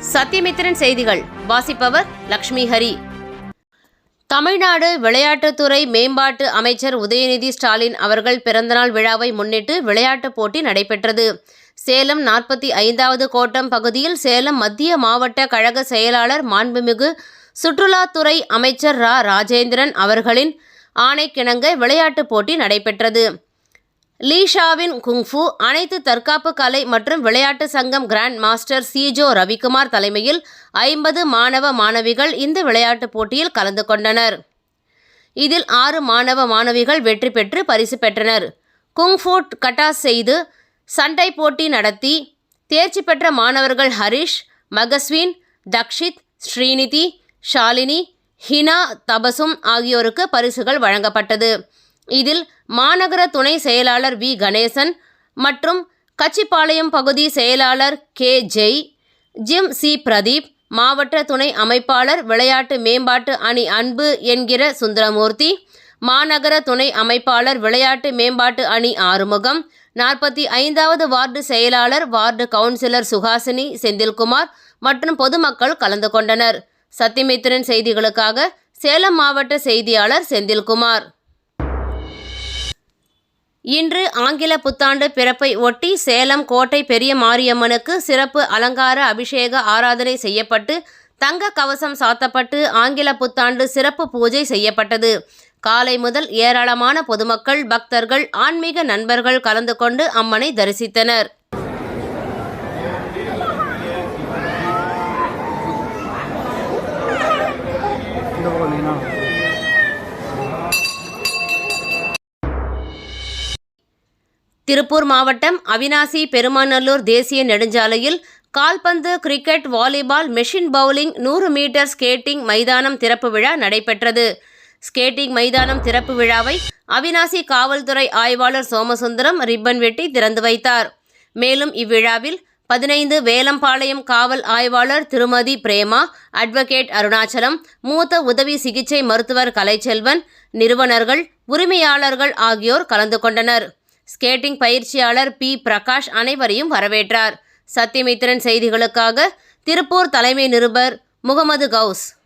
சத்யமித்திரன் செய்திகள். வாசிப்பவர் லக்ஷ்மி ஹரி. தமிழ்நாடு விளையாட்டுத்துறை மேம்பாட்டு அமைச்சர் உதயநிதி ஸ்டாலின் அவர்கள் பிறந்தநாள் விழாவை முன்னிட்டு விளையாட்டுப் போட்டி நடைபெற்றது. சேலம் நாற்பத்தி ஐந்தாவது கோட்டம் பகுதியில் சேலம் மத்திய மாவட்ட கழக செயலாளர் மாண்புமிகு சுற்றுலாத்துறை அமைச்சர் ரா. ராஜேந்திரன் அவர்களின் ஆணைக்கிணங்க விளையாட்டுப் போட்டி நடைபெற்றது. லீஷாவின் குங்ஃபு அனைத்து தற்காப்பு கலை மற்றும் விளையாட்டு சங்கம் கிராண்ட் மாஸ்டர் சிஜோ ரவிக்குமார் தலைமையில் ஐம்பது மாணவ மாணவிகள் இந்த விளையாட்டுப் போட்டியில் கலந்து கொண்டனர். இதில் ஆறு மாணவ மாணவிகள் வெற்றி பெற்று பரிசு பெற்றனர். குங்ஃபு கட்டாஸ் செய்து சண்டை போட்டி நடத்தி தேர்ச்சி பெற்ற மாணவர்கள் ஹரிஷ் மகஸ்வின் தக்ஷித் ஸ்ரீநிதி ஷாலினி ஹினா தபசும் ஆகியோருக்கு பரிசுகள் வழங்கப்பட்டது. இதில் மாநகர துணை செயலாளர் வி. கணேசன் மற்றும் கச்சிப்பாளையம் பகுதி செயலாளர் K. Jai gym C. Pradeep மாவட்ட துணை அமைப்பாளர் விளையாட்டு மேம்பாட்டு அணி அன்பு என்கிற சுந்தரமூர்த்தி மாநகர துணை அமைப்பாளர் விளையாட்டு மேம்பாட்டு அணி ஆறுமுகம் நாற்பத்தி ஐந்தாவது வார்டு செயலாளர் வார்டு கவுன்சிலர் சுஹாசினி செந்தில்குமார் மற்றும் பொதுமக்கள் கலந்து கொண்டனர். சத்தியமித்திரன் செய்திகளுக்காக சேலம் மாவட்ட செய்தியாளர் செந்தில்குமார். இன்று ஆங்கில புத்தாண்டு பிறப்பை ஒட்டி சேலம் கோட்டை பெரிய மாரியம்மனுக்கு சிறப்பு அலங்கார அபிஷேக ஆராதனை செய்யப்பட்டு தங்க கவசம் சாத்தப்பட்டு ஆங்கில புத்தாண்டு சிறப்பு பூஜை செய்யப்பட்டது. காலை முதல் ஏராளமான பொதுமக்கள் பக்தர்கள் ஆன்மீக நண்பர்கள் கலந்து கொண்டு அம்மனை தரிசித்தனர். திருப்பூர் மாவட்டம் அவினாசி பெருமாநல்லூர் தேசிய நெடுஞ்சாலையில் கால்பந்து கிரிக்கெட் வாலிபால் மெஷின் பவுலிங் நூறு மீட்டர் ஸ்கேட்டிங் மைதானம் திறப்பு விழா நடைபெற்றது. ஸ்கேட்டிங் மைதானம் திறப்பு விழாவை அவினாசி காவல்துறை ஆய்வாளர் சோமசுந்தரம் ரிப்பன் வெட்டி திறந்து வைத்தார். மேலும் இவ்விழாவில் பதினைந்து வேலம்பாளையம் காவல் ஆய்வாளர் திருமதி பிரேமா அட்வொகேட் அருணாச்சலம் மூத்த உதவி சிகிச்சை மருத்துவர் கலைச்செல்வன் நிறுவனர்கள் உரிமையாளர்கள் ஆகியோர் கலந்து கொண்டனர். ஸ்கேட்டிங் பயிற்சியாளர் பி. பிரகாஷ் அனைவரையும் வரவேற்றார். சத்யமித்திரன் செய்திகளுக்காக திருப்பூர் தலைமை நிருபர் முகமது கவுஸ்.